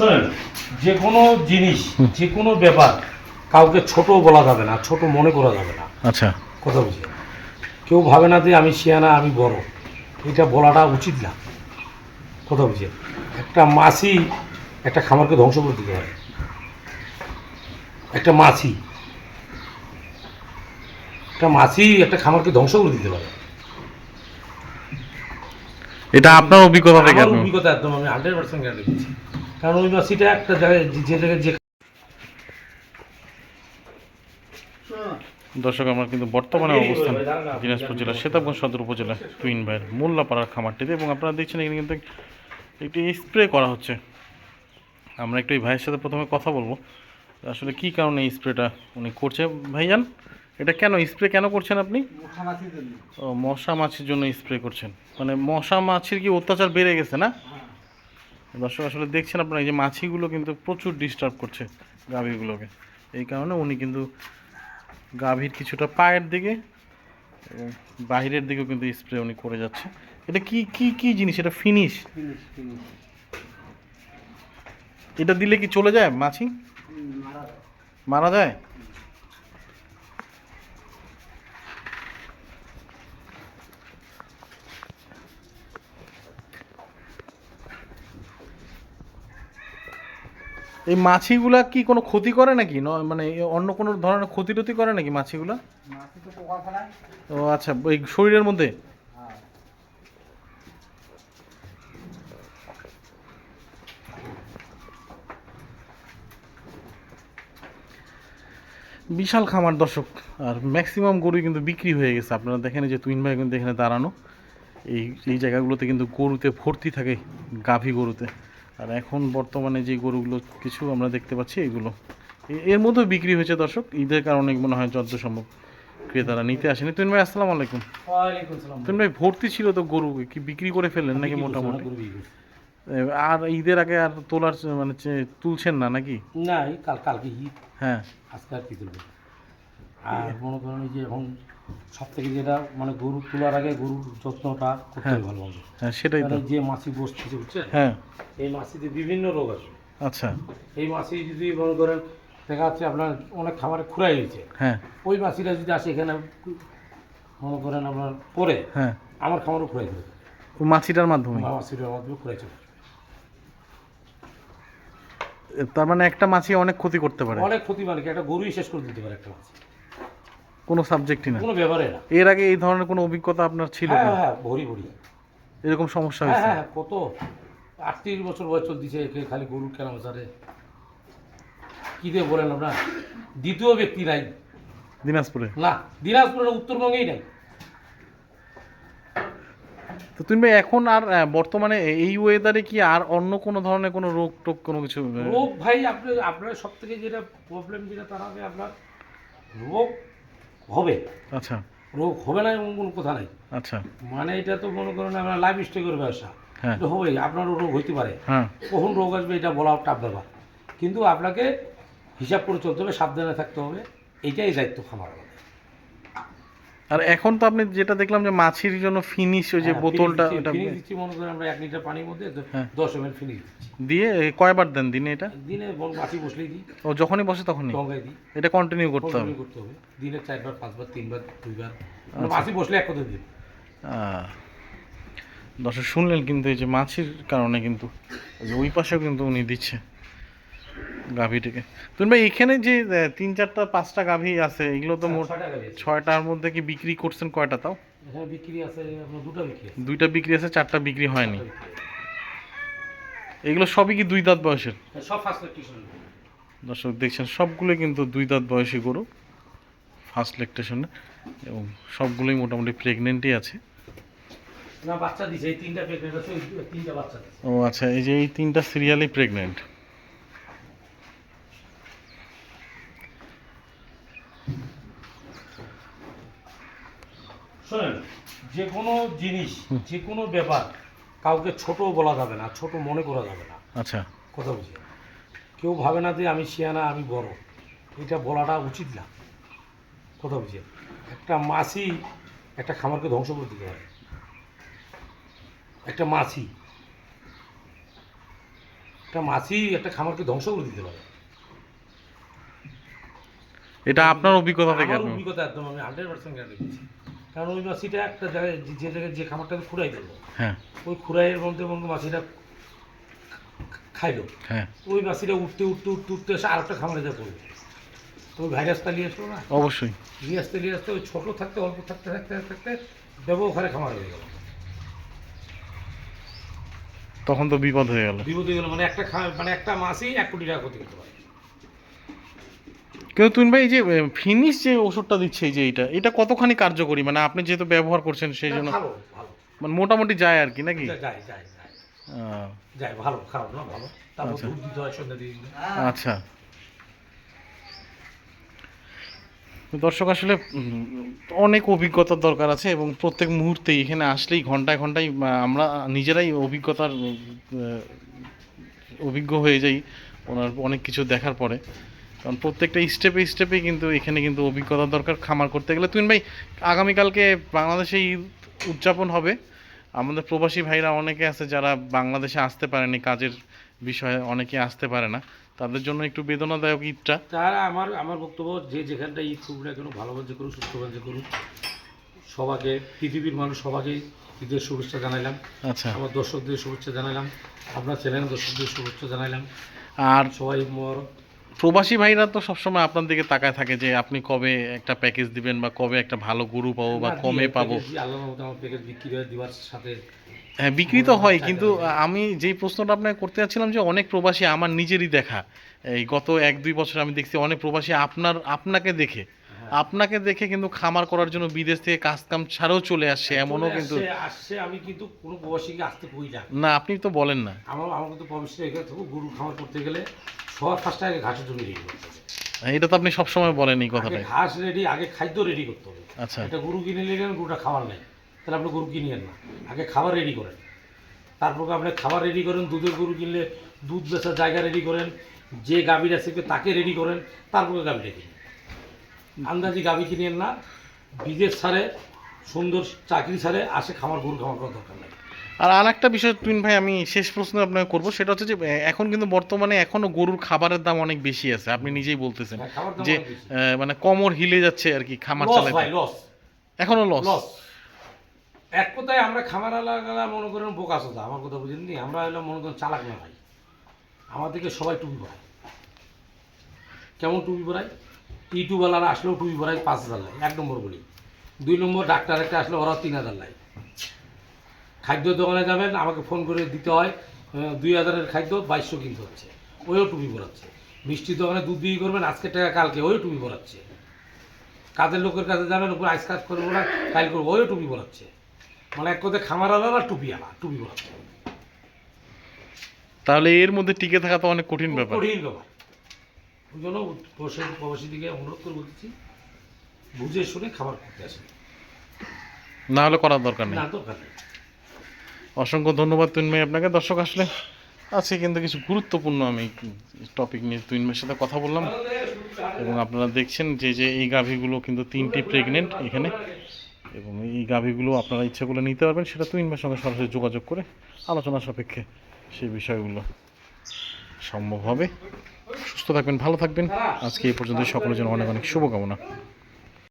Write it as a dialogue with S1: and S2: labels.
S1: শোনেন যে কোনো জিনিস যে কোনো ব্যাপার কাউকে ছোট বলা যাবে না ছোট মনে করা যাবে না।
S2: আচ্ছা।
S1: কথা বুঝে কেউ ভাবে না যে আমি শিয়ানা আমি বড়। এটা বলাটা উচিত না। কথা বুঝে একটা মাছি একটা খামারকে ধ্বংস করে দিতে পারে। একটা মাছি একটা মাছি একটা খামারকে ধ্বংস করে দিতে পারে।
S2: এটা আপনার অভিজ্ঞতা থেকে
S1: অভিজ্ঞতা একদম আমি হান্ড্রেড পার্সেন্ট গ্যারান্টি দিচ্ছি। কারণ ওই মাছিটা একটা জায়গায় যে- যে জায়গায় যে
S2: দর্শক আমার কিন্তু বর্তমানে অবস্থান দিনাজপুর জেলার সেতাবগঞ্জ সদর উপজেলা টুইন ভাইয়ের মোল্লাপাড়ার খামারটিতে এবং আপনারা দেখছেন এখানে কিন্তু একটি স্প্রে করা হচ্ছে। আমরা একটু এই ভাইয়ের সাথে প্রথমে কথা বলব আসলে কি কারণে এই স্প্রেটা উনি করছে। ভাইজান এটা কেন স্প্রে কেন করছেন আপনি? ও মশা মাছির জন্য স্প্রে করছেন। মানে মশা মাছির কি অত্যাচার বেড়ে গেছে না? দর্শক আসলে দেখছেন আপনারা এই যে মাছিগুলো কিন্তু প্রচুর ডিস্টার্ব করছে গাভীগুলোকে। এই কারণে উনি কিন্তু গাভীর কিছুটা পায়ের দিকে বাহিরের দিকেও কিন্তু স্প্রে উনি করে যাচ্ছে। এটা কি কি কি জিনিস? এটা ফিনিশ এটা দিলে কি চলে যায় মাছি? মারা যায়? এই মাছিগুলা কি কোনো ক্ষতি করে নাকি? মানে অন্য কোনো ধরনের ক্ষতি টতি করে নাকি মাছিগুলা? ও আচ্ছা এই শরীরের মধ্যে? বিশাল খামার দর্শক, আর ম্যাক্সিমাম গরু কিন্তু বিক্রি হয়ে গেছে। আপনারা দেখেন যে তুইন ভাই কিন্তু এখানে দাঁড়ানো। এই এই জায়গাগুলোতে কিন্তু গরুতে ভর্তি থাকে গাভী গরুতে। আর এখন বর্তমানে যে গরুগুলো কিছু আমরা দেখতে পাচ্ছি এগুলো। এর মধ্যেও বিক্রি হয়েছে দর্শক ঈদের কারণে মনে হয় যত সম্ভব ক্রেতারা নিতে আসেনি। তুইন ভাই আসসালামু আলাইকুম। তুইন ভাই ভর্তি ছিল তো গরু কি বিক্রি করে ফেললেন নাকি মোটামুটি? আর ঈদের আগে আর তোলার মানে তুলছেন না নাকি?
S1: না কাল কালকে ঈদ।
S2: হ্যাঁ।
S1: আজকে আর কি তুলবে? আর মনে করেন যে এখন সব থেকে যেটা মানে গরু তোলার আগে গরুর যত্নটা করতে ভালো মতো
S2: হ্যাঁ সেটাই তো।
S1: যে মাছি বসতেছে বুঝছেন?
S2: হ্যাঁ।
S1: এই মাছিতে বিভিন্ন রোগ
S2: আচ্ছা।
S1: এই মাছি যদি মনে করেন দেখা যাচ্ছে আপনার অনেক খামারে খুঁড়াই হয়েছে।
S2: হ্যাঁ।
S1: ওই মাছিটা যদি আসে এখানে মনে করেন আপনার পরে
S2: হ্যাঁ।
S1: আমার খামারও খুঁড়াই
S2: ওই মাছিটার মাধ্যমে?
S1: মাছিটার মাধ্যমে খুঁড়াই চলে
S2: তার মানে একটা মাছি অনেক ক্ষতি করতে পারে।
S1: অনেক ক্ষতি মানে একটা গরুই শেষ করে দিতে পারে একটা মাছি।
S2: কোনো সাবজেক্টই না।
S1: কোনো ব্যাপারে না।
S2: এর আগে এই ধরনের কোনো অভিজ্ঞতা আপনার ছিল
S1: হ্যাঁ হ্যাঁ ভরি ভরি।
S2: এরকম সমস্যা
S1: হ্যাঁ
S2: হয়েছে?
S1: হ্যাঁ কত? আটত্রিশ বছর বয়স চলতেছে একে খালি গরু কেন বাজারে কি দিয়ে বলেন আপনার? দ্বিতীয় ব্যক্তি নাই।
S2: দিনাজপুরে?
S1: না দিনাজপুরের উত্তরবঙ্গেই নাই।
S2: তো তুমি এখন আর বর্তমানে এই ওয়েদারে কি আর অন্য কোনো ধরনের কোনো রোগ টোগ কোনো কিছু
S1: রোগ ভাই আপনার আপনার সব থেকে যেটা প্রবলেম যেটা তার হবে আপনার রোগ হবে।
S2: আচ্ছা।
S1: রোগ হবে না এমন কোনো কথা নাই।
S2: আচ্ছা।
S1: মানে এটা তো মনে করেন আপনার লাইফ স্টাইলের ব্যবসা এটা হবেই আপনারও রোগ হইতে পারে।
S2: হ্যাঁ।
S1: কখন রোগ আসবে এটা বলা টাফ ব্যাপার। কিন্তু আপনাকে হিসাব করে চলতে হবে সাবধানে থাকতে হবে। এটাই দায়িত্ব খামার আমাদের।
S2: আর এখন তো আপনি যেটা দেখলাম যে মাছির জন্য ফিনিশ ওই যে
S1: হ্যাঁ,
S2: বোতলটা ওটা
S1: finish দিচ্ছি মনে করেন আমরা এক লিটার পানির মধ্যে দ-
S2: হ্যাঁ।
S1: দশ এম এল ফিনিশ দিচ্ছি।
S2: দিয়ে কয়বার দেন দিনে এটা?
S1: দিনে বল মাছি বসলেই দিই।
S2: ও যখনই বসে তখনই?
S1: টঙ্গাই দিই।
S2: এটা কন্টিনিউ করতে হবে।
S1: Continue করতে হবে। দিনে চারবার পাঁচবার তিনবার দুইবার। মানে মাছি বসলে এক কথা
S2: আহ, দর্শক শুনলেন কিন্তু এই যে মাছির কারণে কিন্তু ওই পাশেও কিন্তু উনি দিচ্ছে। গাভীটিকে। তুমি ভাই এখানে যে তিন চারটা পাঁচটা গাভী আছে এগুলো তো মোট
S1: টাকা দিয়েছি।
S2: ছয়টার মধ্যে কি বিক্রি করছেন কয়টা তাও?
S1: বিক্রি আছে দুটো বিক্রি
S2: দুইটা বিক্রি আছে চারটা বিক্রি হয়নি। এগুলো সবই কি দুই দাঁত বয়সের?
S1: হ্যাঁ, সব
S2: দর্শক দেখছেন সবগুলো কিন্তু দুই দাঁত বয়সী গরু ফার্স্ট লেকটেশনে এবং সবগুলোই মোটামুটি প্রেগনেন্টই আছে।
S1: বাচ্চা দিছে এই তিনটা প্রেগনেন্ট আছে তিনটা বাচ্চা
S2: ও আচ্ছা এই যে এই তিনটা সিরিয়ালি প্রেগনেন্ট
S1: শোনেন যে কোনো জিনিস যে কোনো ব্যাপার কাউকে ছোট বলা যাবে না ছোট মনে করা যাবে না।
S2: আচ্ছা।
S1: কথা বুঝে কেউ ভাবে না যে আমি শিয়ানা আমি বড়। এটা বলাটা উচিত না। কথা বুঝে একটা মাছি একটা খামারকে ধ্বংস করে দিতে পারে। একটা মাছি একটা মাছি একটা খামারকে ধ্বংস করে দিতে পারে।
S2: এটা আপনার অভিজ্ঞতা থেকে
S1: আমার অভিজ্ঞতা একদম আমি হান্ড্রেড পার্সেন্ট গ্যারান্টি দিচ্ছি। কারণ ওই মাছিটা একটা জায়গায় যে- জায়গায় যে খামারটাকে খুঁড়াই দিল
S2: হ্যাঁ।
S1: ওই খুঁড়াইয়ের মধ্যে মধ্যে মাছিটা খাইলো।
S2: হ্যাঁ।
S1: ওই মাছিটা উঠতে উঠতে উঠতে উঠতে এসে আরেকটা খামারে যা করবে ওই ভাইরাসটা নিয়ে আসলো না?
S2: অবশ্যই।
S1: নিয়ে আসতে নিয়ে আসতে ওই ছোটো থাকতে অল্প থাকতে থাকতে থাকতে ব্যবহারে খামার হয়ে গেল।
S2: তখন তো বিপদ হয়ে গেল।
S1: বিপদ হয়ে গেল মানে একটা মানে একটা মাছই এক কোটি টাকা ক্ষতি করতে পারে।
S2: কিন্তু তুই ভাই এই যে ফিনিশ যে ওষুধটা দিচ্ছে এই যে এইটা এটা কতখানি কার্যকরী? মানে আপনি যেহেতু ব্যবহার করছেন সেই জন্য মানে মোটামুটি যায় আর কি নাকি?
S1: ভালো খারাপ না ভালো।
S2: আচ্ছা। আচ্ছা। দর্শক আসলে অনেক অভিজ্ঞতার দরকার আছে এবং প্রত্যেক মুহূর্তে এখানে আসলেই ঘন্টায় ঘন্টায় আমরা নিজেরাই অভিজ্ঞতার অভিজ্ঞ হয়ে যাই ওনার অনেক কিছু দেখার পরে। কারণ প্রত্যেকটা স্টেপে স্টেপে কিন্তু এখানে কিন্তু অভিজ্ঞতার দরকার খামার করতে গেলে। তুই ভাই আগামীকালকে বাংলাদেশে ঈদ উদযাপন হবে। আমাদের প্রবাসী ভাইরা অনেকে আছে যারা বাংলাদেশে আসতে পারেনি কাজের বিষয়ে অনেকে আসতে পারে না। তাদের জন্য একটু বেদনাদায়ক ঈদটা।
S1: তারা আমার আমার বক্তব্য যে যেখানটা ঈদ করুক না কেন ভালো কাজে করুক সুস্থ কাজে করুক সবাইকে পৃথিবীর মানুষ সবাইকে ঈদের শুভেচ্ছা জানাইলাম।
S2: আচ্ছা।
S1: আমার দর্শকদের শুভেচ্ছা জানাইলাম আপনার চ্যানেল দর্শকদের শুভেচ্ছা জানাইলাম।
S2: আর
S1: সবাই মোর
S2: প্রবাসী ভাইরা তো সবসময় আপনার দিকে তাকায় থাকে যে আপনি কবে একটা প্যাকেজ দিবেন বা কবে একটা ভালো গরু পাবো বা কমে পাবো?
S1: হয়ে
S2: হ্যাঁ বিক্রি তো হয় কিন্তু আমি যেই প্রশ্নটা আপনাকে করতে যাচ্ছিলাম যে অনেক প্রবাসী আমার নিজেরই দেখা। এই গত এক দুই বছর আমি দেখছি অনেক প্রবাসী আপনার আপনাকে দেখে।
S1: হ্যাঁ।
S2: আপনাকে দেখে কিন্তু খামার করার জন্য বিদেশ থেকে কাজ কাম ছাড়াও চলে আসছে এমনও কিন্তু
S1: আসছে- আমি কিন্তু কোনো প্রবাসীকে আসতে কই না।
S2: না আপনি তো বলেন না।
S1: আমার আমার কিন্তু প্রবাসী এখানে গরু খামার করতে গেলে সবার ফার্স্টে আগে ঘাসের জমি রেডি করতে হবে।
S2: এটা তো আপনি সবসময় বলেন এই
S1: আগে
S2: কথাটাই
S1: ঘাস রেডি আগে খাদ্য রেডি করতে হবে।
S2: আচ্ছা।
S1: একটা গরু কিনে নিলেন গরুটা খাবার নেই। তাহলে আপনি গরু কিনিয়েন না। আগে খাবার রেডি করেন। তারপর আপনি খাবার রেডি করেন দুধের গরু কিনলে দুধ বেচার জায়গা রেডি করেন যে গাভীটা শিখবে তাকে রেডি করেন তারপরে গাভীটা কিনেন। আন্দাজি গাভী কিনেন না বিদেশ ছাড়ে সুন্দর চাকরি ছাড়ে আসে খামার গরু খামার করার দরকার নেই।
S2: আর আর একটা বিষয় টুইন ভাই আমি শেষ প্রশ্ন আপনাকে করব। সেটা হচ্ছে যে এখন কিন্তু বর্তমানে এখনও গরুর খাবারের দাম অনেক বেশি আছে। আপনি নিজেই বলতেছেন
S1: হ্যাঁ,
S2: যে মানে কমর হিলে যাচ্ছে আর কি খামার চালাতে
S1: ভাই লস
S2: এখনও লস
S1: এক কথায় আমরা খামার আলাদা মনে করেন বোকা সোজা আমার কথা বুঝেন নি? আমরা এলাম মনে করেন চালাক না ভাই। আমাদেরকে সবাই টুপি পরায়। কেমন টুপি পরায়? ইউটিউবওয়ালারা আসলেও টুপি পরায় পাঁচ হাজার এক নম্বর বলি। দুই নম্বর ডাক্তার একটা আসলে ওরা তিন হাজার লাই। খাদ্য দোকানে যাবেন আমাকে ফোন করে দিতে হয় দুই হাজারের খাদ্য বাইশশো কিনতে হচ্ছে। ওইও টুপি পরাচ্ছে। মিষ্টির দোকানে দুধ বিক্রি করবেন আজকে টাকা কালকে ওইও টুপি পরাচ্ছে। কাজের লোকের কাছে যাবেন উপর আইস কাজ করব না কাল করব ওইও টুপি পরাচ্ছে। মানে এক কথায় খামার আলাদা টুপি আলা টুপি পরাচ্ছে।
S2: তাহলে এর মধ্যে টিকে থাকা তো অনেক কঠিন ব্যাপার।
S1: কঠিন ব্যাপার। ওই জন্য প্রবাসী প্রবাসী দিকে অনুরোধ করে বলতেছি বুঝে শুনে খাবার করতে আসেন।
S2: না হলে করার দরকার নেই।
S1: না দরকার নেই।
S2: অসংখ্য ধন্যবাদ ভাই আপনাকে। দর্শক, আসলে আজকে কিন্তু কিছু গুরুত্বপূর্ণ আমি টপিক নিয়ে তুইন ভাইয়ের সাথে কথা বললাম। এবং আপনারা দেখছেন যে যে এই গাভীগুলো কিন্তু তিনটি প্রেগনেন্ট এখানে। এবং এই গাভীগুলো আপনারা ইচ্ছা করলে নিতে পারবেন, সেটা তুইন ভাইয়ের সঙ্গে সরাসরি যোগাযোগ করে আলোচনা সাপেক্ষে সেই বিষয়গুলো সম্ভব হবে। সুস্থ থাকবেন, ভালো থাকবেন। আজকে এই পর্যন্ত সকলের জন্য অনেক অনেক শুভকামনা।